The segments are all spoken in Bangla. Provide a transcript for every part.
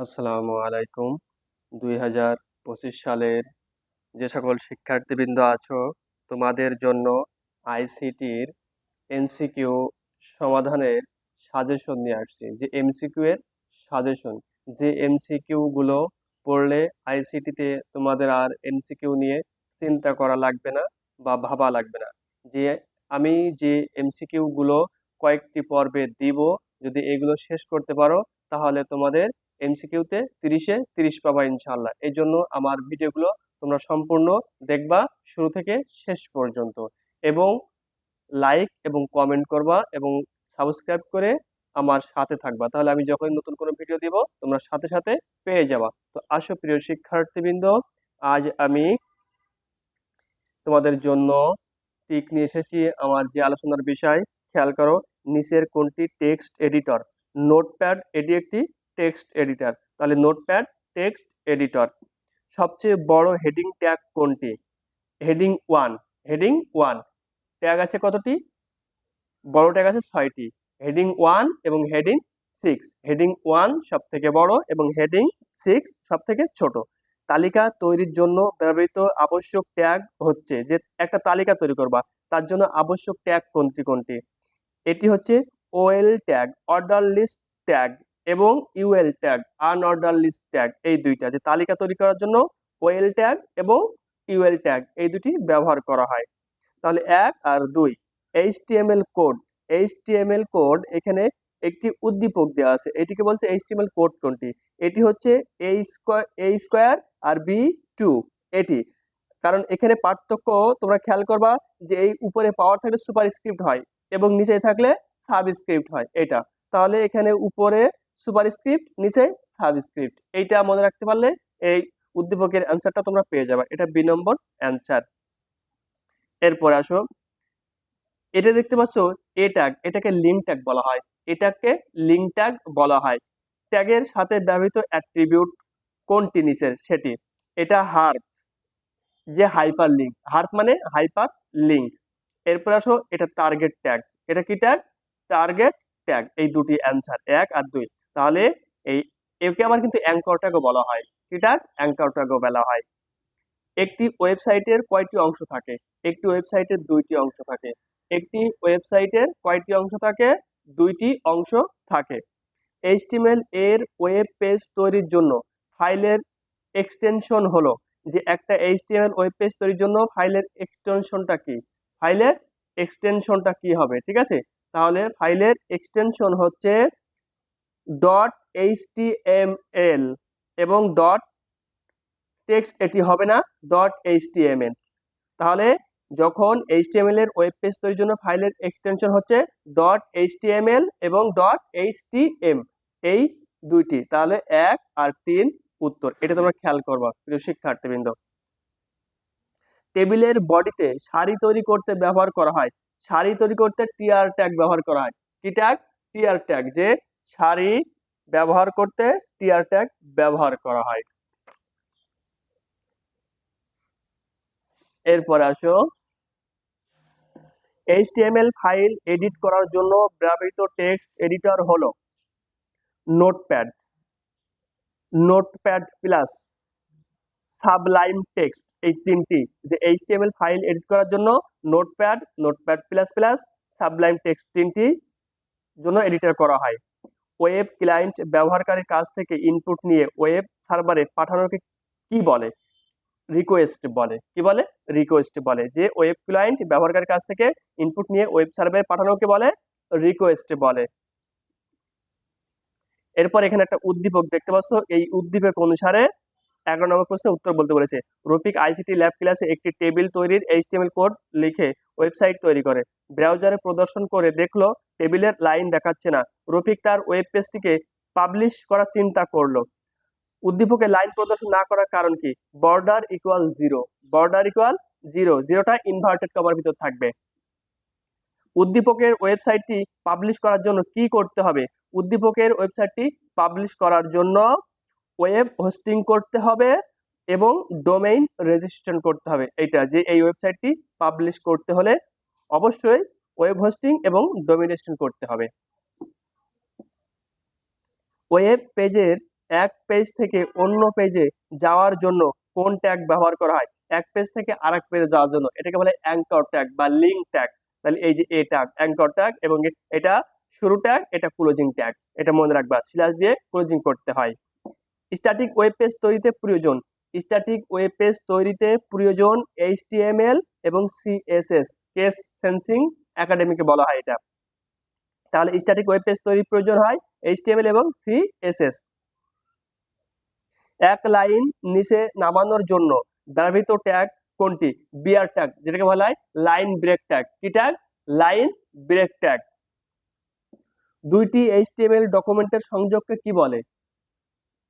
আসসালামু আলাইকুম। দুই হাজার পঁচিশ সালের যে সকল শিক্ষার্থীবৃন্দ আছো, তোমাদের জন্য আইসিটির এমসিকিউ সমাধানের সাজেশন নিয়ে আসছি। যে এমসিকিউ এর সাজেশন, যে এমসিকিউগুলো পড়লে আইসিটিতে তোমাদের আর এমসিকিউ নিয়ে চিন্তা করা লাগবে না বা ভাবা লাগবে না। যে আমি যে এমসিকিউগুলো কয়েকটি পর্বে দিব, যদি এগুলো শেষ করতে পারো, তাহলে তোমাদের এমসিকিউতে তিরিশে তিরিশ পাবা ইনশাল্লাহ এই জন্য আমার ভিডিওগুলো তোমরা সম্পূর্ণ দেখবা শুরু থেকে শেষ পর্যন্ত। এবং লাইক এবং কমেন্ট করবা এবং সাবস্ক্রাইব করে আমার সাথে থাকবা। তাহলে আমি যখন নতুন কোনো ভিডিও দিব, তোমরা সাথে সাথে পেয়ে যাবা। তো আসো প্রিয় শিক্ষার্থীবৃন্দ, আজ আমি তোমাদের জন্য টিক নিয়ে এসেছি। আমার যে আলোচনার বিষয়, খেয়াল করো, নিচের কোনটি টেক্সট এডিটর নোটপ্যাড এটি একটি টেক্সট এডিটর। তাহলে নোটপ্যাড, টেক্সট এডিটর। সবচেয়ে বড় হেডিং ট্যাগ কোনটি? Heading one. Heading one. Tag আছে কতটি? বড় ট্যাগ আছে ছয়টি। হেডিং ওয়ান এবং হেডিং সিক্স। হেডিং ওয়ান সব থেকে বড় এবং হেডিং সিক্স সব থেকে ছোট। তালিকা তৈরির জন্য ব্যবহৃত আবশ্যক ট্যাগ হচ্ছে যে, একটা তালিকা তৈরি করবা। তার জন্য আবশ্যক ট্যাগ কোনটি কোনটি? এটি হচ্ছে OL tag order list tag এবং UL tag unorder list tag এই দুইটা যে তালিকা তৈরি করার জন্য ওয়েল ট্যাগ এবং ইউএল ট্যাগ এই দুটি ব্যবহার করা হয়। তাহলে এক আর দুই এইচটিএমএল কোড এইচটিএমএল কোড এখানে একটি উদ্দীপক দেওয়া আছে। এটিকে বলছে এইচটিএমএল কোড কোনটি? এটি হচ্ছে এ স্কোয়ার এ স্কোয়ার আর বি টু এটি। কারণ এখানে পার্থক্য তোমরা খেয়াল করবা যে এই উপরে পাওয়ার থাকলে সুপার স্ক্রিপ্ট হয় এবং নিচে থাকলে সাবস্ক্রিপ্ট হয়, এটা। তাহলে এখানে উপরে সুপার স্ক্রিপ্ট নিচে সাবস্ক্রিপ্ট। এইটা মনে রাখতে পারলে এই উদ্দীপকের অ্যান্সারটা তোমরা পেয়ে যাবে। এটা বি নম্বর অ্যান্সার। এরপরে আসো। এটা দেখতে পাচ্ছ, এ ট্যাগ এটাকে লিঙ্ক ট্যাগ বলা হয়। এটাকে লিঙ্ক ট্যাগ বলা হয়। ট্যাগের সাথে ব্যবহৃত অ্যাট্রিবিউট কোনটি নিচের? সেটি। এটা হার্প যে হাইপার লিঙ্ক হার্প মানে হাইপার লিঙ্ক এরপর আসো, এটা টার্গেট ট্যাগ এটা কি ট্যাগ টার্গেট ট্যাগ এই দুটি অ্যান্সার, এক আর দুই। তাহলে এই, একে আবার কিন্তু অ্যাঙ্কর ট্যাগও বলা হয়। কি অ্যাঙ্কর ট্যাগও বলা হয়। একটি ওয়েবসাইটের কয়টি অংশ থাকে? একটি ওয়েবসাইটের দুইটি অংশ থাকে। একটি ওয়েবসাইটের কয়টি অংশ থাকে? দুইটি অংশ থাকে। এইচটিএমএল এর ওয়েব পেজ তৈরির জন্য ফাইলের এক্সটেনশন হলো যে একটা এইচটিএমএল ওয়েব পেজ তৈরির জন্য ফাইলের এক্সটেনশনটা কি? ফাইলের এক্সটেনশনটা কি হবে? ঠিক আছে? তাহলে ফাইলের এক্সটেনশন হচ্ছে ডট এইচটিএমএল এবং ডট টেক্সট এটি হবে না ডট এইচটিএমএল তাহলে যখন এইচটিএমএল এর ওয়েব পেজ তৈরির জন্য ফাইলের এক্সটেনশন হচ্ছে ডট এইচটিএমএল এবং ডট এইচটিএম এই দুইটি। তাহলে এক আর তিন উত্তর। এটা তোমরা খেয়াল করবা, প্রিয় শিক্ষার্থীবৃন্দ। টেবিলের বডিতে সারি তৈরি করতে ব্যবহার করা হয়। সারি তৈরি করতে টিআর ট্যাগ ব্যবহার করা হয়। কি ট্যাগ টিআর ট্যাগ যে সারি ব্যবহার করতে টিআর ট্যাগ ব্যবহার করা হয়। এরপর আসো। এইচটিএমএল ফাইল এডিট করার জন্য ব্যবহৃত টেক্সট এডিটর হলো notepad notepad plus sublime text এই তিনটি। যে এইচটিএমএল ফাইল এডিট করার জন্য notepad notepad plus plus sublime text তিনটি জন্য এডিটর করা হয়। ওয়েব ক্লায়েন্ট ব্যবহারকারীর কাছ থেকে ইনপুট নিয়ে ওয়েব সার্ভারে পাঠানোকে কি বলে? রিকোয়েস্ট বলে। কি বলে? রিকোয়েস্ট বলে। যে ওয়েব ক্লায়েন্ট ব্যবহারকারীর কাছ থেকে ইনপুট নিয়ে ওয়েব সার্ভারে পাঠানোকে বলে রিকোয়েস্ট বলে। এরপর এখানে একটা উদ্দীপক দেখতে পাচ্ছ। এই উদ্দীপক অনুসারে এগারো নম্বর প্রশ্নের উত্তর বলতে বলেছে। রফিক আইসিটি ল্যাব ক্লাসে একটি টেবিল তৈরির এইচটিএমএল কোড লিখে ওয়েবসাইট তৈরি করে। ব্রাউজারে প্রদর্শন করে দেখল টেবিলের লাইন দেখাচ্ছে না। রফিক তার ওয়েব পেজটিকে পাবলিশ করার চিন্তা করল। উদ্দীপকে লাইন প্রদর্শন না করার কারণ কি? Border equal zero border equal zero জিরোটা inverted কমার ভিতর থাকবে। উদ্দীপকের ওয়েবসাইটটি পাবলিশ করার জন্য কি করতে হবে? উদ্দীপকের ওয়েবসাইটটি পাবলিশ করার জন্য ওয়েব হোস্টিং করতে হবে এবং ডোমেইন রেজিস্ট্রেশন করতে হবে। এইটা যে এই ওয়েবসাইটটি পাবলিশ করতে হলে অবশ্যই ওয়েব হোস্টিং এবং ডোমিনেশন করতে হবে। ওয়েব পেজের এক পেজ থেকে অন্য পেজে যাওয়ার জন্য কোন ট্যাগ ব্যবহার করা হয়? এক পেজ থেকে আরেক পেজে যাওয়ার জন্য। এটাকে বলে অ্যাঙ্কর ট্যাগ বা লিঙ্ক ট্যাগ তাহলে এই যে এ ট্যাগ অ্যাঙ্কর ট্যাগ এবং এটা শুরু ট্যাগ এটা ক্লোজিং ট্যাগ এটা মনে রাখবা স্ল্যাশ দিয়ে ক্লোজিং করতে হয়। স্ট্যাটিক ওয়েব পেজ তৈরিতে প্রয়োজন। স্ট্যাটিক ওয়েব পেজ তৈরিতে প্রয়োজন এইচটিএমএল এবং সিএসএস কেস সেন্সিং একাডেমিকে বলা হয় এটা। তাহলে স্ট্যাটিক ওয়েব পেজ তৈরির প্রয়োজন হয় এইচটিএমএল এবং সিএসএস এক লাইন নিচে নামানোর জন্য ব্যবহৃত ট্যাগ কোনটি? বিয়ার ট্যাগ যেটাকে বলা হয় লাইন ব্রেক ট্যাগ কি ট্যাগ লাইন ব্রেক ট্যাগ দুইটি এইচটিএমএল ডকুমেন্টের সংযোগকে কি বলে?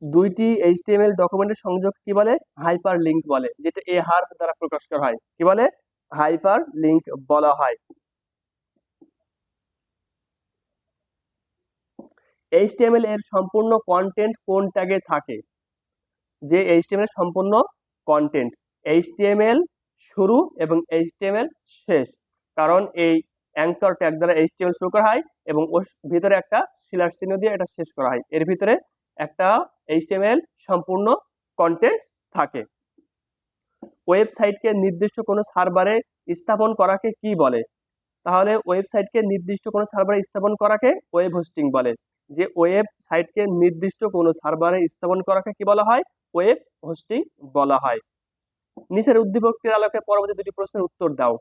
দুইটি এইচটিএমএল ডকুমেন্টের সংযোগ কি বলে? হাইপার লিঙ্ক বলে, যেটা এ হার দ্বারা প্রকাশ করা হয়। কি বলে? হাইপার লিঙ্ক বলা হয়। এইচটিএমএল এর সম্পূর্ণ কন্টেন্ট কোন ট্যাগে থাকে? যে এইচটিএমএল সম্পূর্ণ কন্টেন্ট এইচটিএমএল শুরু এবং এইচটিএমএল শেষ। কারণ এই অ্যাঙ্কর ট্যাগ দ্বারা এইচটিএমএল শুরু করা হয় এবং ওর ভিতরে একটা শিলার চিহ্ন দিয়ে এটা শেষ করা হয়। এর ভিতরে একটা এইচটিএমএল সম্পূর্ণ কন্টেন্ট থাকে। ওয়েবসাইটকে নির্দিষ্ট কোনো সার্ভারে স্থাপন করাকে কি বলে? তাহলে ওয়েবসাইটকে নির্দিষ্ট কোনো সার্ভারে স্থাপন করাকে ওয়েব হোস্টিং বলে। যে ওয়েবসাইটকে নির্দিষ্ট কোনো সার্ভারে স্থাপন করাকে কি বলা হয়? ওয়েব হোস্টিং বলা হয়। নিচের উদ্দীপকটির আলোকে পরবর্তী দুটি প্রশ্নের উত্তর দাও।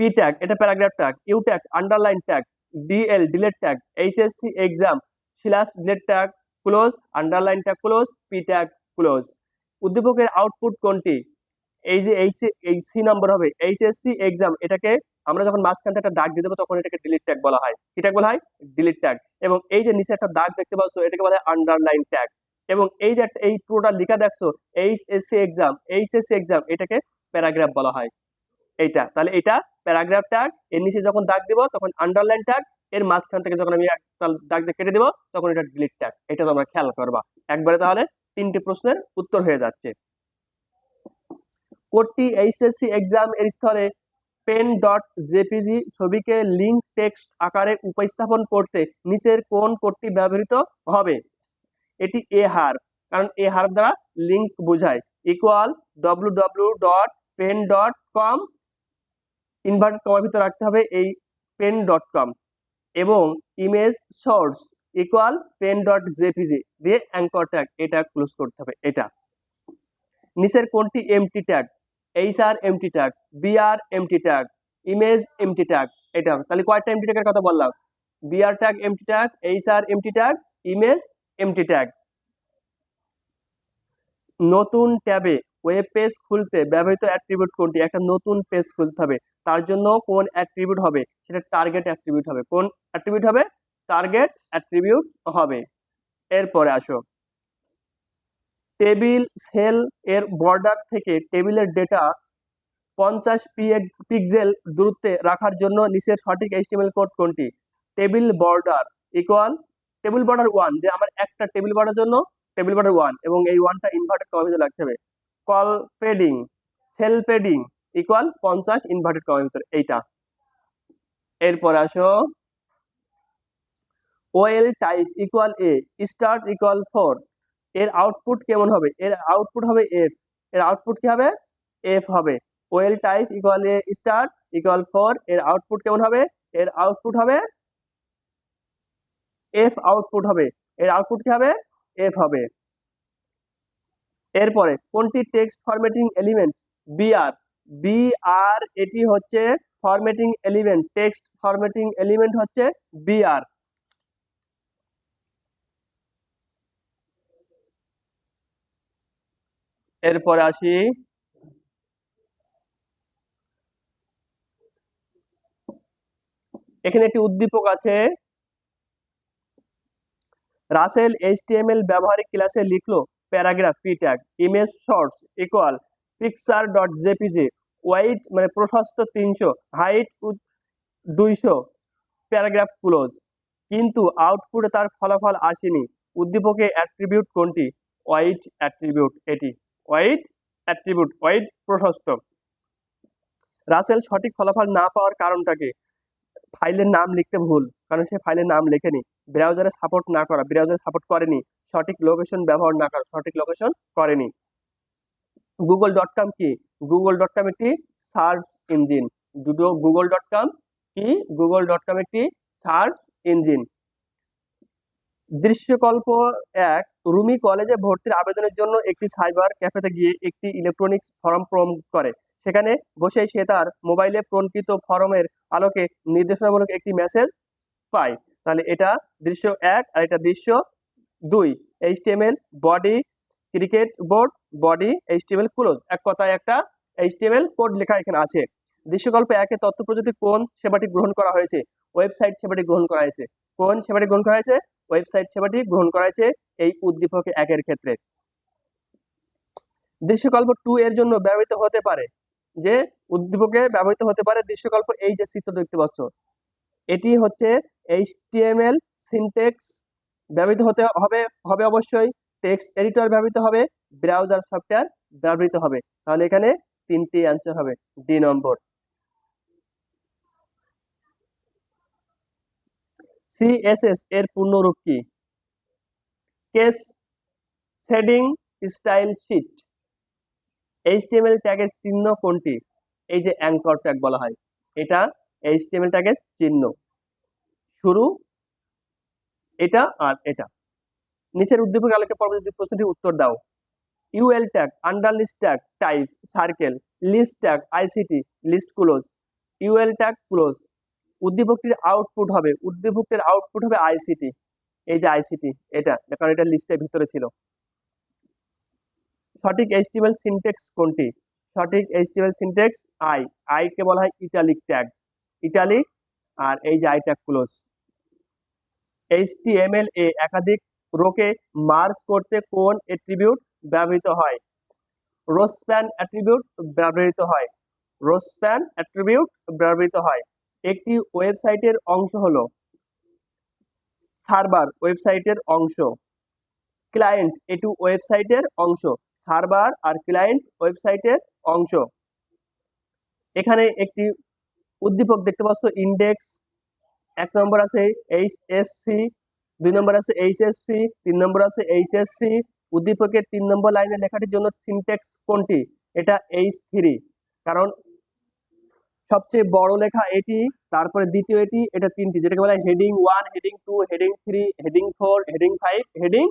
পি ট্যাগ এটা paragraph tag U tag underline tag DL delete tag HSC exam slash delete tag close underline tag close P tag close উদ্দীপকের আউটপুট কোনটি? এই যে এইচ এই সি নাম্বার হবে এইচএসসি এক্সাম এটাকে আমরা যখন মাঝখান একটা দাগ দিয়ে দেবো, তখন এটাকে ডিলিট ট্যাগ বলা হয়। কি ট্যাগ বলা হয়? ডিলিট ট্যাগ এবং এই যে নিচে একটা দাগ দেখতে পাচ্ছ, এটাকে বলা হয় আন্ডারলাইন ট্যাগ এবং এই যে একটা, এই পুরোটা লেখা দেখছ H HSC exam H HSC exam এটাকে প্যারাগ্রাফ বলা হয়। এইটা, তাহলে এটা প্যারাগ্রাফ ট্যাগ এর নিচে যখন দাগ দিব, তখন আন্ডারলাইন ট্যাগ এর মাঝখান থেকে যখন আমি একটা দাগ দিয়ে কেটে দিব, তখন এটা ডিলিট ট্যাগ এটা তোমরা খেয়াল করবা। একবারে তাহলে তিনটি প্রশ্নের উত্তর হয়ে যাচ্ছে। কোডটি এইচএসসি এক্সাম এর স্থলে পেন ডট জেপিজি ছবিকে লিঙ্ক টেক্সট আকারে উপস্থাপন করতে নিচের কোন কোডটি ব্যবহৃত হবে? এটি এ হার, কারণ এ হার দ্বারা লিঙ্ক বোঝায়। Equal W W dot pen dot com inverted কমার ভিতরে রাখতে হবে এই পেন ডট কম এবং image source equal pen dot JPG দিয়ে অ্যাঙ্কর ট্যাগ এটা ক্লোজ করতে হবে, এটা। নিচের কোনটি empty tag H R empty tag BR empty tag image empty tag এটা তাহলে কয়টা এমটি ট্যাগের কথা বললাম। B BR tag empty tag H R empty tag image empty tag নতুন ট্যাবে ওয়েব পেজ খুলতে ব্যবহৃত অ্যাট্রিবিউট কোনটি? একটা নতুন পেজ খুলতে হবে। তার জন্য কোন অ্যাট্রিবিউট হবে? সেটা টার্গেট অ্যাট্রিবিউট হবে। কোন অ্যাট্রিবিউট হবে? টার্গেট অ্যাট্রিবিউট হবে। এরপরে আসো। টেবিল সেল এর বর্ডার থেকে টেবিলের ডেটা পঞ্চাশ পিক্সেল দূরত্বে রাখার জন্য নিচের সঠিক এইচটিএমএল কোড কোনটি? Table border equal table border one যে আমার একটা টেবিল বর্ডার জন্য টেবিল বর্ডার ওয়ান এবং এই ওয়ানটা ইনভার্টেড কমার লাগতে হবে। Cell padding cell padding equal পঞ্চাশ ইনভার্টেড কমার ভিতরে এইটা। এরপর আসো। OL type equal A start equal four এর আউটপুট কেমন হবে? এর আউটপুট হবে এফ এর আউটপুট কি হবে? এফ হবে। OL type equal A start equal four এর আউটপুট কেমন হবে? এর আউটপুট হবে এফ আউটপুট হবে। এর আউটপুট কি হবে? এফ হবে। এরপরে কোনটি text formatting element BR BR এটি হচ্ছে formatting element text formatting element হচ্ছে বিআর এরপরে আসি। এখানে একটি উদ্দীপক আছে। রাসেল এইচটিএমএল ব্যবহারিক ক্লাসে লিখলো paragraph P tag image source equal picture dot JPG width মানে প্রশস্ত তিনশো, হাইট দুইশো, প্যারাগ্রাফ ক্লোজ। কিন্তু আউটপুটে তার ফলাফল আসেনি। উদ্দীপকে অ্যাট্রিবিউট কোনটি? ওয়াইট অ্যাট্রিবিউট এটি। ওয়াইট অ্যাট্রিবিউট, ওয়াইট প্রশস্ত। রাসেল সঠিক ফলাফল না পাওয়ার কারণটাকে ফাইলের নাম লিখতে ভুল, কারণ সে ফাইলের নাম লেখেনি। ব্রাউজারে সাপোর্ট না করা, ব্রাউজারে সাপোর্ট করেনি। সঠিক লোকেশন ব্যবহার না করা, সঠিক লোকেশন করেনি। গুগল ডট কম কি? গুগল ডট কম একটি সার্চ ইঞ্জিন দুটো গুগল ডট কম কি? গুগল ডট কম একটি সার্চ ইঞ্জিন দৃশ্যকল্প এক, রুমি কলেজে ভর্তির আবেদনের জন্য একটি সাইবার ক্যাফেতে গিয়ে একটি ইলেকট্রনিক্স ফর্ম পূরণ করে। সেখানে বসে সে তার মোবাইলে প্রণকৃত ফর্মের আলোকে নির্দেশনামূলক একটি মেসেজ পায়। তাহলে এটা দৃশ্য এক আর এটা দৃশ্য দুই HTML body cricket board body HTML close এক কথায় একটা এইচটিএমএল কোড লেখা এখানে আছে। দৃশ্যকল্প একে তথ্য প্রযুক্তি কোন সেবাটি গ্রহণ করা হয়েছে? ওয়েবসাইট সেবাটি গ্রহণ করা হয়েছে। কোন সেবাটি গ্রহণ করা হয়েছে? ওয়েবসাইট সেবাটি গ্রহণ করা হয়েছে এই উদ্দীপক একের ক্ষেত্রে। দৃশ্যকল্প টু এর জন্য ব্যবহৃত হতে পারে। যে উদ্দীপকে ব্যবহৃত হতে পারে দৃশ্যকল্প এই যে চিত্র দেখতে পাচ্ছ, এটি হচ্ছে এইচটিএমএল সিনটেক্স ব্যবহৃত হতে হবে হবে অবশ্যই। টেক্সট এডিটর ব্যবহৃত হবে ব্রাউজার সফটওয়্যার ব্যবহৃত হবে। তাহলে এখানে তিনটি অ্যান্সার হবে। ডি নম্বর। সিএসএস এর পূর্ণরূপ কি? Cascading style sheet HTML ট্যাগের চিহ্ন কোনটি? এই যে অ্যাঙ্কর ট্যাগ বলা হয়। এটা এইচটিএমএল ট্যাগের চিহ্ন। শুরু এটা আর এটা। নিচের উদ্দীপক আলোকে পরবর্তী প্রশ্নটির উত্তর দাও। UL tag under list tag type circle list tag ICT list close UL tag close উদ্দীপকটির output হবে, উদ্দীপকটির আউটপুট হবে আইসিটি এই যে আইসিটি এটা, কারণ এটা লিস্টের ভিতরে ছিল। সঠিক এইচটিএমএল সিনটেক্স কোনটি? সঠিক এইচটিএমএল সিনটেক্স আই আই কে বলা হয় ইটালিক ট্যাগ ইটালিক আর এই যে আই ট্যাগ ক্লোজ এইচটিএমএল এ একাধিক রোকে মার্জ করতে কোন অ্যাট্রিবিউট ব্যবহৃত হয়? রোস্প্যান অ্যাট্রিবিউট ব্যবহৃত হয়। রোস্প্যান অ্যাট্রিবিউট ব্যবহৃত হয়। একটি ওয়েবসাইটের অংশ হলো সার্ভার ওয়েবসাইটের অংশ। ক্লায়েন্ট এটু ওয়েবসাইটের অংশ, সার্ভার আর ক্লায়েন্ট ওয়েবসাইটের অংশ। এখানে একটি উদ্দীপক দেখতে পাচ্ছ ইন্ডেক্স এক নম্বর আছে এইচ এস সি দুই নম্বর আছে এইচ এস সি তিন নম্বর আছে এইচ এস সি উদ্দীপকের তিন নম্বর লাইনে লেখাটির জন্য সিনটেক্স কোনটি? এটা এইচ থ্রি কারণ সবচেয়ে বড় লেখা এটি, তারপরে দ্বিতীয় এটি, এটা তিনটি, যেটাকে বলা heading one heading two heading three heading four heading five heading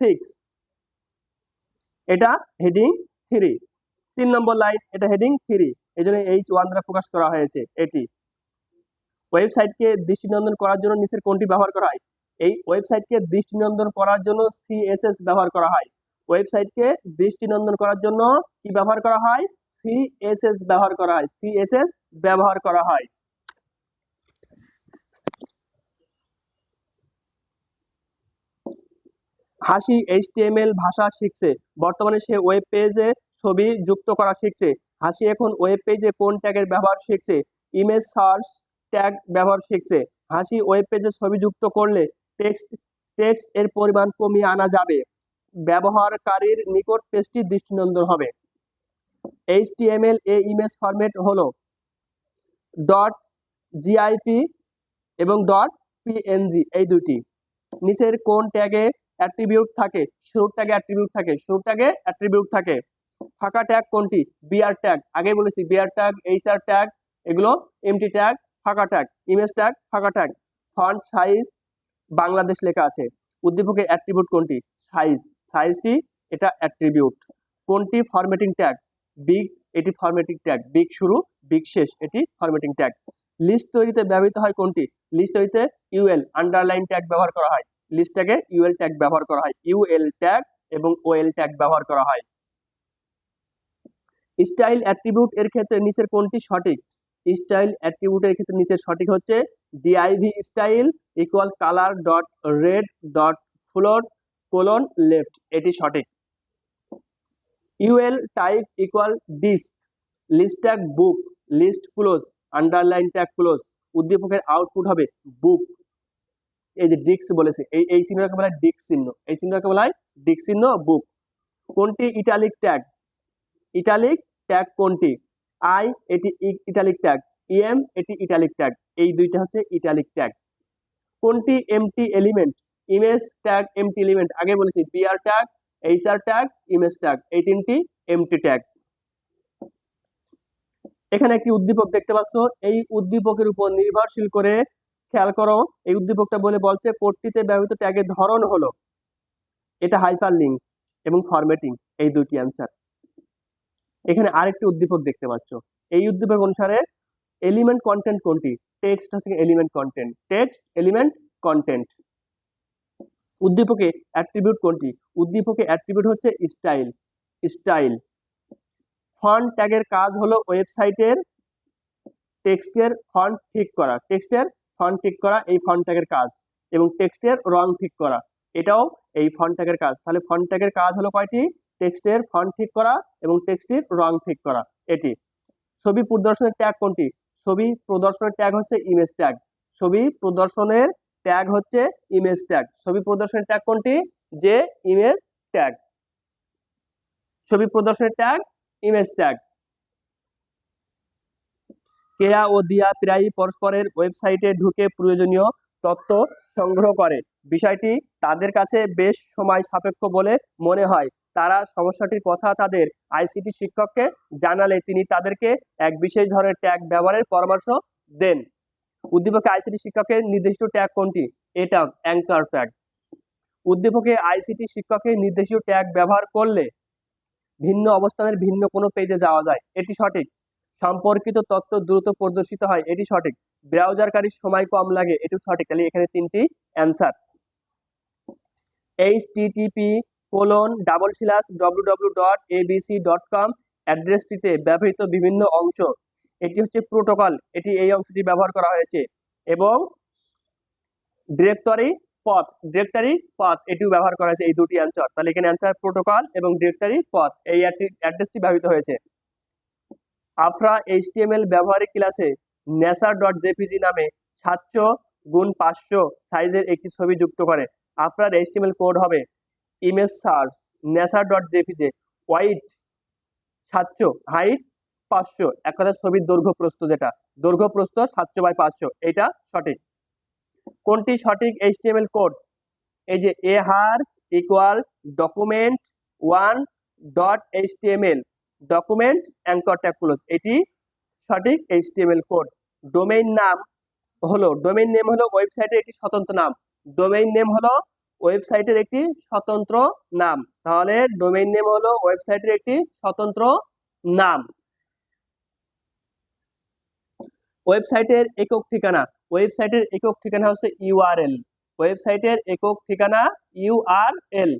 six এটা হেডিং থ্রি তিন নম্বর লাইন এটা হেডিং থ্রি এই জন্য এইচ ওয়ান দ্বারা প্রকাশ করা হয়েছে এটি। ওয়েবসাইটকে দৃষ্টিনন্দন করার জন্য নিচের কোনটি ব্যবহার করা হয়? এই ওয়েবসাইটকে দৃষ্টিনন্দন করার জন্য সিএসএস ব্যবহার করা হয়। ওয়েবসাইটকে দৃষ্টিনন্দন করার জন্য কি ব্যবহার করা হয়? সিএসএস ব্যবহার করা হয়। সিএসএস ব্যবহার করা হয়। হাসি এইচটিএমএল ভাষা শিখছে। বর্তমানে সে ওয়েব পেজে ছবি যুক্ত করা শিখছে। হাসি এখন ওয়েব পেজে কোন ট্যাগের ব্যবহার শিখছে? ইমেজ সার্চ ট্যাগ ব্যবহার শিখছে। হাসি ওয়েব পেজে ছবি যুক্ত করলে টেক্সট টেক্সট এর পরিমাণ কমিয়ে আনা যাবে। ব্যবহারকারীর নিকট পেজটি দৃষ্টিনন্দন হবে। এইচটিএমএল এ ইমেজ ফরম্যাট হলো ডট জিআইপি এবং ডট পিএনজি এই দুটি নিচের কোন ট্যাগে অ্যাট্রিবিউট থাকে? শুরুর ট্যাগে অ্যাট্রিবিউট থাকে। শুরুর ট্যাগে অ্যাট্রিবিউট থাকে। ফাঁকা ট্যাগ কোনটি? বিআর ট্যাগ আগে বলেছি বিআর ট্যাগ এইচআর ট্যাগ এগুলো এমটি ট্যাগ ফাঁকা ট্যাগ ইমেজ ট্যাগ ফাঁকা ট্যাগ ফন্ট সাইজ বাংলাদেশ লেখা আছে। উদ্দীপকের অ্যাট্রিবিউট কোনটি? সাইজ সাইজটি এটা অ্যাট্রিবিউট কোনটি ফরম্যাটিং ট্যাগ বিগ এটি ফরম্যাটিং ট্যাগ বিগ শুরু বিগ শেষ, এটি ফরম্যাটিং ট্যাগ লিস্ট তৈরিতে ব্যবহৃত হয় কোনটি? লিস্ট তৈরিতে ইউএল আন্ডারলাইন ট্যাগ ব্যবহার করা হয়। লিস্ট ট্যাগে ইউএল ট্যাগ ব্যবহার করা হয়। ইউএল ট্যাগ এবং ওএল ট্যাগ ব্যবহার করা হয়। স্টাইল অ্যাট্রিবিউট এর ক্ষেত্রে নিচের কোনটি সঠিক? স্টাইল অ্যাট্রিবিউটের ক্ষেত্রে নিচে সঠিক হচ্ছে DIV style equal colour dot red dot floor colon left এটি সঠিক। UL type equal disc list tag book list close underline tag close উদ্দীপকের আউটপুট হবে বুক এই যে ডিক্স বলেছে, এই এই চিহ্নটাকে বলা হয় ডিক চিহ্ন, এই চিহ্নটাকে বলা হয় ডিক চিহ্ন বুক কোনটি? ইটালিক ট্যাগ ইটালিক ট্যাগ কোনটি? আই এটি ইটালিক ট্যাগ ইএম এটি ইটালিক ট্যাগ এই দুইটা হচ্ছে ইটালিক ট্যাগ কোনটি empty element image tag empty element আগে বলেছি BR tag HR tag image tag এই তিনটি এমটি ট্যাগ এখানে একটি উদ্দীপক দেখতে পাচ্ছ। এই উদ্দীপকের উপর নির্ভরশীল করে খেয়াল করো, এই উদ্দীপকটা বলে বলছে, কোডটিতে ব্যবহৃত ট্যাগের ধরন হলো, এটা হাইপার লিঙ্ক এবং ফরম্যাটিং এই দুটি অ্যান্সার এখানে আরেকটি উদ্দীপক দেখতে পাচ্ছ। এই উদ্দীপক অনুসারে এলিমেন্ট কন্টেন্ট কোনটি? টেক্সট হচ্ছে element content text element content উদ্দীপকে অ্যাট্রিবিউট কোনটি? উদ্দীপকে অ্যাট্রিবিউট হচ্ছে স্টাইল স্টাইল ফন্ট ট্যাগের কাজ হলো ওয়েবসাইটের টেক্সটের ফন্ট ঠিক করা। টেক্সটের ফন্ট ঠিক করা, এই ফন্ট ট্যাগের কাজ। এবং টেক্সটের রং ঠিক করা। এটাও এই ফন্ট ট্যাগের কাজ। তাহলে ফন্ট ট্যাগের কাজ হলো কয়টি? টেক্সটের ফন্ট ঠিক করা এবং টেক্সটির রং ঠিক করা। এটি। ছবি প্রদর্শনের ট্যাগ কোনটি? ছবি প্রদর্শনের ট্যাগ হচ্ছে ইমেজ ট্যাগ ছবি প্রদর্শনের ট্যাগ হচ্ছে ইমেজ ট্যাগ ছবি প্রদর্শনের ট্যাগ কোনটি? যে ইমেজ ট্যাগ ছবি প্রদর্শনের ট্যাগ ইমেজ ট্যাগ কেয়া ও দিয়া প্রায়ই পরস্পরের ওয়েবসাইটে ঢুকে প্রয়োজনীয় তথ্য সংগ্রহ করে। বিষয়টি তাদের কাছে বেশ সময় সাপেক্ষ বলে মনে হয়। তারা সমস্যাটির কথা তাদের আইসিটি শিক্ষককে জানালে। তিনি তাদেরকে এক বিশেষ ধরনের ট্যাগ ব্যবহারের পরামর্শ দেন। উদ্দীপকে আইসিটি শিক্ষকের নির্দিষ্ট ট্যাগ কোনটি? এটা অ্যাঙ্কার ট্যাগ উদ্দীপকে আইসিটি শিক্ষকের নির্দিষ্ট ট্যাগ ব্যবহার করলে ভিন্ন অবস্থানের ভিন্ন কোনো পেজে যাওয়া যায়। এটি সঠিক। সম্পর্কিত তথ্য দ্রুত প্রদর্শিত হয়। এটি সঠিক। ব্রাউজারকারীর সময় কম লাগে। এটি সঠিক। তাহলে এখানে তিনটি answer HTTP colon double slash W W dot ABC dot com অ্যাড্রেসটিতে ব্যবহৃত বিভিন্ন অংশ। এটি হচ্ছে প্রোটোকল এটি এই অংশটি ব্যবহার করা হয়েছে। এবং ডিরেক্টরি পথ ডিরেক্টরি পথ এটিও ব্যবহার করা হয়েছে এই দুটি অ্যান্সার তাহলে এখানে অ্যান্সার প্রোটোকল এবং ডিরেক্টরি পথ এই অ্যাড্রেসটি ব্যবহৃত হয়েছে। আফরা এইচটিএমএল ব্যবহারিক ক্লাসে নেসার ডট জেপিজি নামে সাতশো গুণ পাঁচশো সাইজের একটি ছবি যুক্ত করে। আফরার এইচটিএমএল কোড হবে ইমেজ সার্চ নেসার ডট জেপিজে হোয়াইট সাতশো, হাইট পাঁচশো। এক কথা ছবির দৈর্ঘ্য প্রস্থ যেটা। দৈর্ঘ্য প্রস্থ সাতশো বাই পাঁচশো। এটা সঠিক। কোনটি সঠিক? HTML code. এই যে a href equal document one dot HTML document anchor tag close এটি সঠিক এইচটিএমএল কোড। ডোমেইন নাম হলো ডোমেইন নেম হলো ওয়েবসাইটে এটি স্বতন্ত্র নাম। ডোমেইন নেম হলো ওয়েবসাইটের একটি স্বতন্ত্র নাম। তাহলে ডোমেইন নেম হলো ওয়েবসাইটের একটি স্বতন্ত্র নাম। ওয়েবসাইটের একক ঠিকানা। ওয়েবসাইটের একক ঠিকানা হচ্ছে ইউআরএল ওয়েবসাইটের একক ঠিকানা ইউআরএল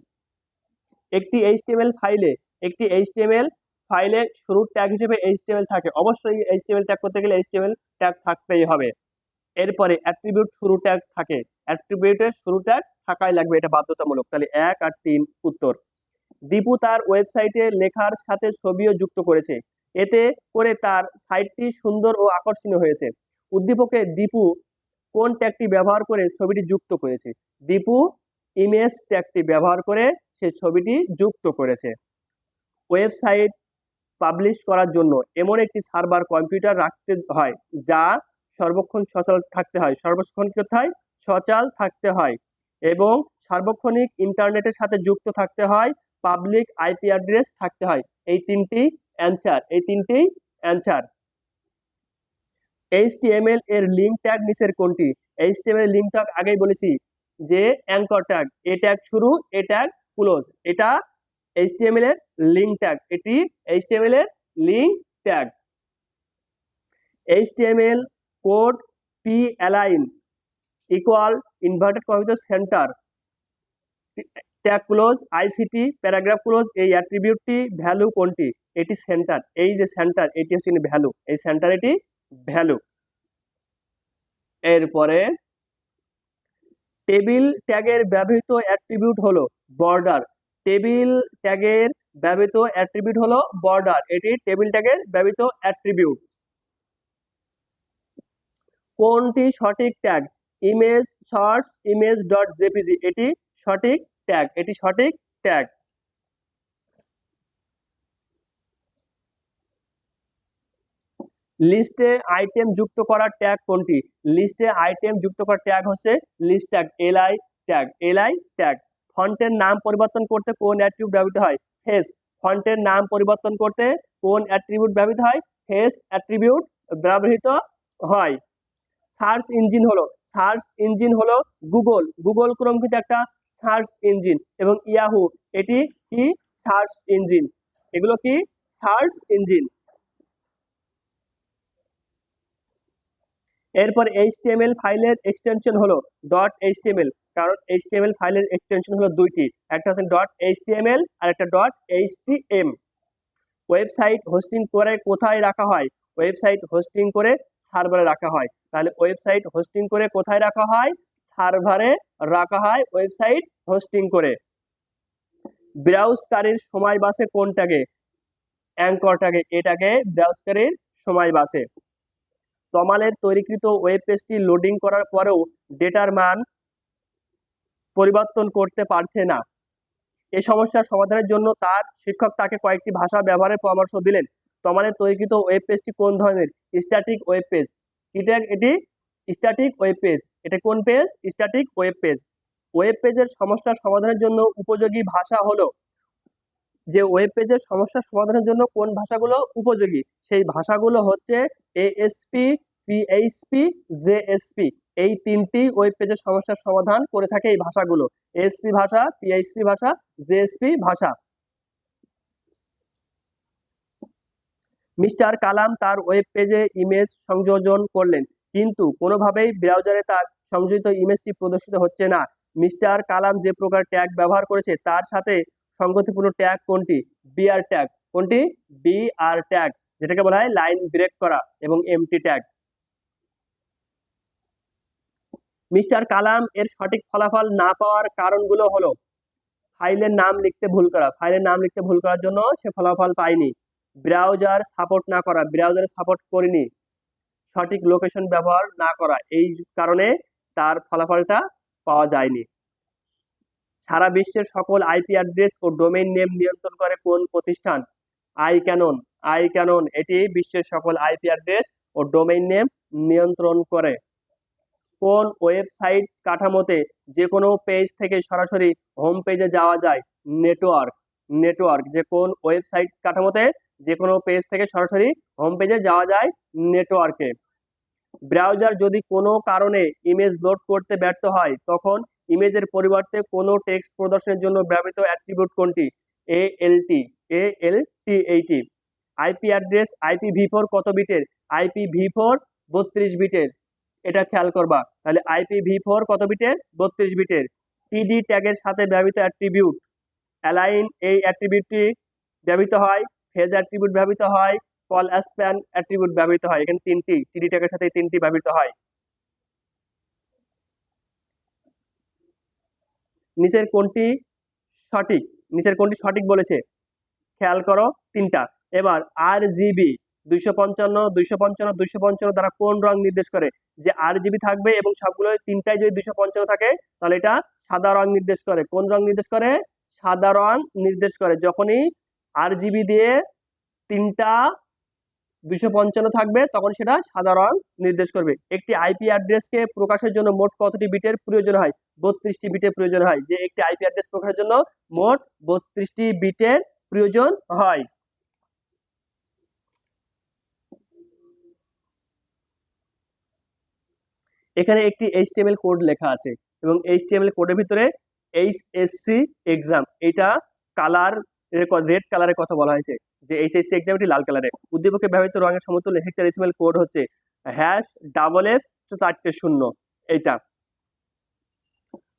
একটি এইচটিএমএল ফাইলে একটি এইচটিএমএল ফাইলে শুরুর ট্যাগ হিসেবে এইচটিএমএল থাকে। অবশ্যই এইচটিএমএল ট্যাগ করতে গেলে এইচটিএমএল ট্যাগ থাকতেই হবে। এরপরে অ্যাট্রিবিউট শুরু ট্যাগ থাকে। অ্যাট্রিবিউটের শুরু ট্যাগ থাকাই লাগবে এটা বাধ্যতামূলক। তাহলে এক আর তিন উত্তর। দীপু তার ওয়েবসাইটে লেখার সাথে ছবিও যুক্ত করেছে। এতে করে তার সাইটটি সুন্দর ও আকর্ষণীয় হয়েছে। উদ্দীপকে দীপু কোন ট্যাগটি ব্যবহার করে ছবিটি যুক্ত করেছে? দীপু ইমেজ ট্যাগটি ব্যবহার করে সে ছবিটি যুক্ত করেছে। ওয়েবসাইট পাবলিশ করার জন্য এমন একটি সার্ভার কম্পিউটার রাখতে হয়, যা সর্বক্ষণ সচল থাকতে হয়। সর্বক্ষণ কোথায় সচল থাকতে হয়। এবং সার্বক্ষণিক ইন্টারনেটের সাথে যুক্ত থাকতে হয়, পাবলিক আইপি অ্যাড্রেস থাকতে হয়। এই তিনটি অ্যান্সার এই তিনটি অ্যান্সার এইচটিএমএল এর লিঙ্ক ট্যাগ নিচের কোনটি? এইচটিএমএল লিঙ্ক ট্যাগ আগেই বলেছি যে অ্যাঙ্কর ট্যাগ এ ট্যাগ শুরু, এ ট্যাগ ক্লোজ এটা এইচটিএমএল এর লিঙ্ক ট্যাগ এটি এইচটিএমএল এর link tag HTML code P align equal inverted computer centre tag close ICT paragraph close এই অ্যাট্রিবিউটটি ভ্যালু কোনটি? এটি সেন্টার এই যে সেন্টার এটি হচ্ছে ভ্যালু এই সেন্টার এটি ভ্যালু এরপরে টেবিল ট্যাগের ব্যবহৃত অ্যাট্রিবিউট হলো বর্ডার টেবিল ট্যাগের ব্যবহৃত অ্যাট্রিবিউট হলো বর্ডার এটি টেবিল ট্যাগের ব্যবহৃত অ্যাট্রিবিউট কোনটি সঠিক tag image search image dot JPG এটি সঠিক ট্যাগ এটি সঠিক ট্যাগ লিস্টে আইটেম যুক্ত করার ট্যাগ কোনটি? লিস্টে আইটেম যুক্ত করার ট্যাগ হচ্ছে list tag LI tag LI tag ফন্টের নাম পরিবর্তন করতে কোন অ্যাট্রিবিউট ব্যবহৃত হয়? ফেস ফন্টের নাম পরিবর্তন করতে কোন অ্যাট্রিবিউট ব্যবহৃত হয়? ফেস অ্যাট্রিবিউট ব্যবহৃত হয়। সার্চ ইঞ্জিন হলো, সার্চ ইঞ্জিন হলো গুগল। গুগল ক্রোম কিন্তু একটা সার্চ ইঞ্জিন এবং ইয়াহু, এটি কি সার্চ ইঞ্জিন? এগুলো কি সার্চ ইঞ্জিন? এরপর এইচটিএমএল ফাইলের এক্সটেনশন হলো. ডট এইচটিএমএল কারণ এইচটিএমএল ফাইলের এক্সটেনশন হলো দুইটি। একটা হচ্ছে ডট এইচটিএমএল আর একটা. ডট এইচটিএম ওয়েবসাইট হোস্টিং করে কোথায় রাখা হয়? ওয়েবসাইট হোস্টিং করে সার্ভারে রাখা হয়। তাহলে ওয়েবসাইট হোস্টিং করে কোথায় রাখা হয়? সার্ভারে রাখা হয় ওয়েবসাইট হোস্টিং করে। ব্রাউজকারীর সময় বাসে কোনটাকে? অ্যাঙ্করটাকে এটাকে ব্রাউজকারীর সময় বাসে। তমালের তৈরিকৃত ওয়েব পেজটি লোডিং করার পরেও ডেটার মান পরিবর্তন করতে পারছে না। এই সমস্যার সমাধানের জন্য তার শিক্ষক তাকে কয়েকটি ভাষা ব্যবহারের পরামর্শ দিলেন। তমালের তৈরিকৃত ওয়েব পেজটি কোন ধরনের? স্ট্যাটিক ওয়েব পেজ এটা এটি স্ট্যাটিক ওয়েব পেজ এটা কোন page static web page web পেজের সমস্যার সমাধানের জন্য উপযোগী ভাষা হলো, যে ওয়েব পেজের সমস্যার সমাধানের জন্য কোন ভাষাগুলো উপযোগী? সেই ভাষাগুলো হচ্ছে এএসপি পিএইচপি জেএসপি এই তিনটি ওয়েব পেজের সমস্যার সমাধান করে থাকে এই ভাষাগুলো। এএসপি ভাষা পিএইচপি ভাষা জেএসপি ভাষা। মিস্টার কালাম তার ওয়েব পেজে ইমেজ সংযোজন করলেন। কিন্তু কোনোভাবেই ব্রাউজারে তার সংযোজিত ইমেজটি প্রদর্শিত হচ্ছে না। মিস্টার কালাম যে প্রকার ট্যাগ ব্যবহার করেছে, তার সাথে সংগতিপূর্ণ ট্যাগ কোনটি? বিআর ট্যাগ কোনটি? বিআর ট্যাগ যেটাকে বলা হয় লাইন ব্রেক করা এবং এমটি ট্যাগ মিস্টার কালাম এর সঠিক ফলাফল না পাওয়ার কারণগুলো হলো ফাইলের নাম লিখতে ভুল করা। ফাইলের নাম লিখতে ভুল করার জন্য সে ফলাফল পায়নি। ব্রাউজার সাপোর্ট না করা ব্রাউজারে সাপোর্ট করেনি, সঠিক লোকেশন ব্যবহার না করা, এই কারণে তার ফলাফলটা পাওয়া যায়নি। সারা বিশ্বের সকল আইপি অ্যাড্রেস ও ডোমেইন নেম নিয়ন্ত্রণ করে কোন প্রতিষ্ঠান? আই ক্যানন আই ক্যানন এটি বিশ্বের সকল আইপি অ্যাড্রেস ও ডোমেইন নেম নিয়ন্ত্রণ করে। কোন ওয়েবসাইট কাঠামোতে যে কোনো পেজ থেকে সরাসরি হোম পেজে যাওয়া যায়? নেটওয়ার্ক নেটওয়ার্ক যে কোন ওয়েবসাইট কাঠামোতে যে কোনো পেজ থেকে সরাসরি হোম পেজে যাওয়া যায় নেটওয়ার্কে ব্রাউজার যদি কোনো কারণে ইমেজ লোড করতে ব্যর্থ হয়, তখন ইমেজের পরিবর্তে কোনো টেক্সট প্রদর্শনের জন্য ব্যবহৃত অ্যাট্রিবিউট কোনটি? A L T A L T eighty IP address IP V four কত বিটের আইপি ভি ফোর বত্রিশ বিটের এটা খেয়াল করবা। তাহলে আইপি ভি ফোর কত বিটের বত্রিশ বিটের টিডি ট্যাগের সাথে ব্যবহৃত অ্যাট্রিবিউট অ্যালাইন এই অ্যাট্রিবিউটটি ব্যবহৃত হয় ফেজ অ্যাট্রিবিউট ব্যবহৃত হয়, কল অ্যাসপ্যান অ্যাট্রিবিউট ব্যবহৃত হয়। এখানে তিনটি টিডি ট্যাগের সাথে তিনটি ব্যবহৃত হয়। নিচের কোনটি সঠিক? নিচের কোনটি সঠিক বলেছে? খেয়াল করো, তিনটা। এবার আর জিবি দুইশো পঞ্চান্ন দুইশো পঞ্চান্ন দুইশো পঞ্চান্ন দ্বারা কোন রং নির্দেশ করে? যে আর জিবি থাকবে এবং সবগুলো তিনটায় যদি দুইশো পঞ্চান্ন থাকে, তাহলে এটা সাদা রং নির্দেশ করে। কোন রং নির্দেশ করে? সাদা রং নির্দেশ করে। যখনই আর জিবি দিয়ে তিনটা দুইশো পঞ্চান্ন থাকবে, তখন সেটা সাদা রং নির্দেশ করবে। একটি আইপি অ্যাড্রেসকে প্রকাশের জন্য মোট কতটি বিটের প্রয়োজন হয়? বত্রিশটি বিটের প্রয়োজন হয়। যে একটি আইপি অ্যাড্রেস প্রকাশের জন্য মোট বত্রিশটি বিটের প্রয়োজন হয়। এখানে একটি এইচটিএমএল কোড লেখা আছে এবং এইচটিএমএল কোডের ভিতরে এইচএসসি এক্সাম এটা কালার রেড কালারের কথা বলা হয়েছে, যে এইচএসসি এক্সাম এটি লাল কালারে উদ্দীপকে ব্যবহৃত রঙের সমতুল্য হেক্সাডেসিমাল কোড হচ্ছে হ্যাশ ডাবল এফ চারটে শূন্য, এইটা।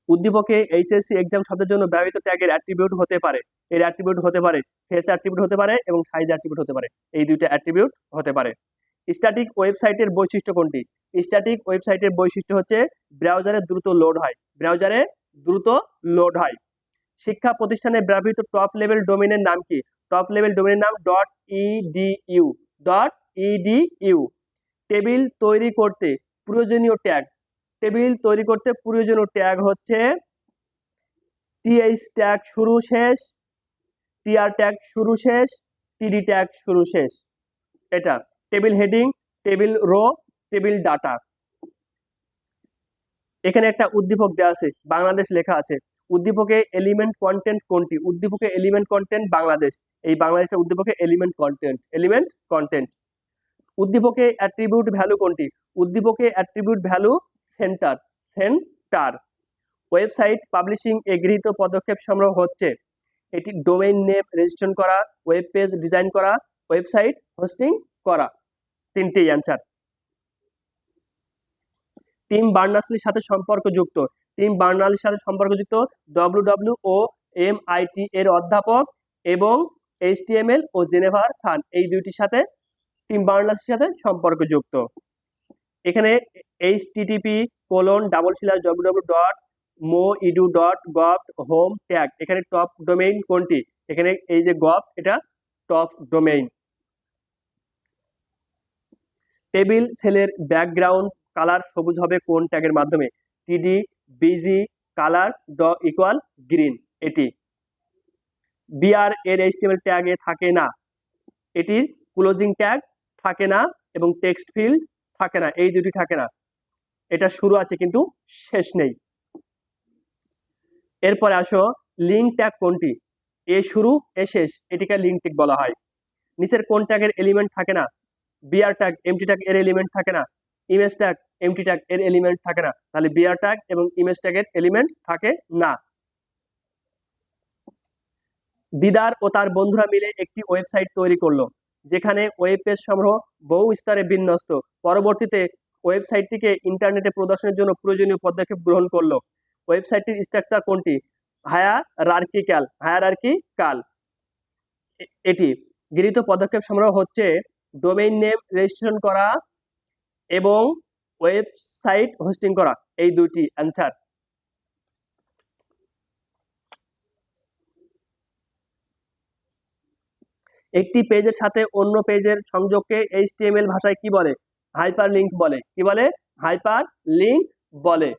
উদ্দীপকে এইচএসসি এক্সাম শব্দের জন্য ব্যবহৃত ট্যাগের অ্যাট্রিবিউট হতে পারে। এর অ্যাট্রিবিউট হতে পারে ফেস অ্যাট্রিবিউট হতে পারে এবং সাইজ অ্যাট্রিবিউট হতে পারে। এই দুইটা অ্যাট্রিবিউট হতে পারে। স্ট্যাটিক ওয়েবসাইটের বৈশিষ্ট্য কোনটি? স্ট্যাটিক ওয়েবসাইটের বৈশিষ্ট্য হচ্ছে ব্রাউজারে দ্রুত লোড হয়। ব্রাউজারে দ্রুত লোড হয়। শিক্ষা প্রতিষ্ঠানে ব্যবহৃত টপ লেভেল ডোমেনের নাম কি? টপ লেভেল ডোমেনের নাম dot EDU dot EDU table তৈরি করতে প্রয়োজনীয় ট্যাগ টেবিল তৈরি করতে প্রয়োজনীয় ট্যাগ হচ্ছে টিএইচ ট্যাগ শুরু শেষ টিআর ট্যাগ শুরু শেষ টিডি ট্যাগ শুরু শেষ। এটা table heading table row table data এখানে একটা উদ্দীপক দেওয়া আছে, বাংলাদেশ লেখা আছে। উদ্দীপকে এলিমেন্ট কন্টেন্ট কোনটি? উদ্দীপকে এলিমেন্ট কন্টেন্ট বাংলাদেশ। এই বাংলাদেশটা উদ্দীপকে এলিমেন্ট কন্টেন্ট এলিমেন্ট কন্টেন্ট উদ্দীপকে অ্যাট্রিবিউট ভ্যালু কোনটি? উদ্দীপকে attribute value centre centre website publishing এ গৃহীত পদক্ষেপ সংগ্রহ হচ্ছে, এটি ডোমেইন নেম রেজিস্ট্রেশন করা ওয়েব পেজ ডিজাইন করা ওয়েবসাইট হোস্টিং করা। তিনটি অ্যান্সার টিম বার্নার্সলির সাথে সম্পর্কযুক্ত। টিম বার্নার্সলির সাথে সম্পর্কযুক্ত ডব্লিউ ও এম আইটি এর অধ্যাপক এবং এইচটিএমএল ও জেনেভার সান এই দুইটির সাথে টিম বার্নার্সের সাথে সম্পর্কযুক্ত। এখানে HTTP colon double slash W W dot মো EDU dot gov home tag এখানে টপ ডোমেইন কোনটি? এখানে এই যে গভ এটা টপ ডোমেইন টেবিল, সেলের ব্যাকগ্রাউন্ড কালার সবুজ হবে কোন ট্যাগের মাধ্যমে? টিডি বিজি কালার ড ইকুয়াল গ্রিন এটি। বিআর এর এইচটিএমএল ট্যাগে থাকে না। এটির ক্লোজিং ট্যাগ থাকে না এবং টেক্সট ফিল্ড থাকে না, এই দুটি থাকে না। এটা শুরু আছে কিন্তু শেষ নেই। এরপরে আসো লিঙ্ক ট্যাগ কোনটি? এ শুরু এ শেষ, এটিকে লিঙ্ক ট্যাগ বলা হয়। নিচের কোন ট্যাগের এলিমেন্ট থাকে না? বিআর ট্যাগ এমটি ট্যাগ এর এলিমেন্ট থাকে না। ইমেজ ট্যাগ এমটি ট্যাগ এর এলিমেন্ট থাকে না। তাহলে বিআর ট্যাগ এবং ইমেজ ট্যাগের এলিমেন্ট থাকে না। দিদার ও তার বন্ধুরা মিলে একটি ওয়েবসাইট তৈরি করল, যেখানে ওয়েব পেজ সংগ্রহ বহু স্তরে বিন্যস্ত। পরবর্তীতে ওয়েবসাইটটিকে ইন্টারনেটে প্রদর্শনের জন্য প্রয়োজনীয় পদক্ষেপ গ্রহণ করল। ওয়েবসাইটটির স্ট্রাকচার কোনটি? হায়া রার্কিক্যাল হায়ারার্কিকাল এটি। গৃহীত পদক্ষেপ সংগ্রহ হচ্ছে ডোমেইন নেম রেজিস্ট্রেশন করা এবং ওয়েবসাইট হোস্টিং করা, এই দুটি অ্যান্সার একটি পেজের সাথে অন্য পেজের সংযোগকে এইচটিএমএল ভাষায় কি বলে? হাইপার লিঙ্ক বলে। কি বলে? হাইপার লিঙ্ক বলে।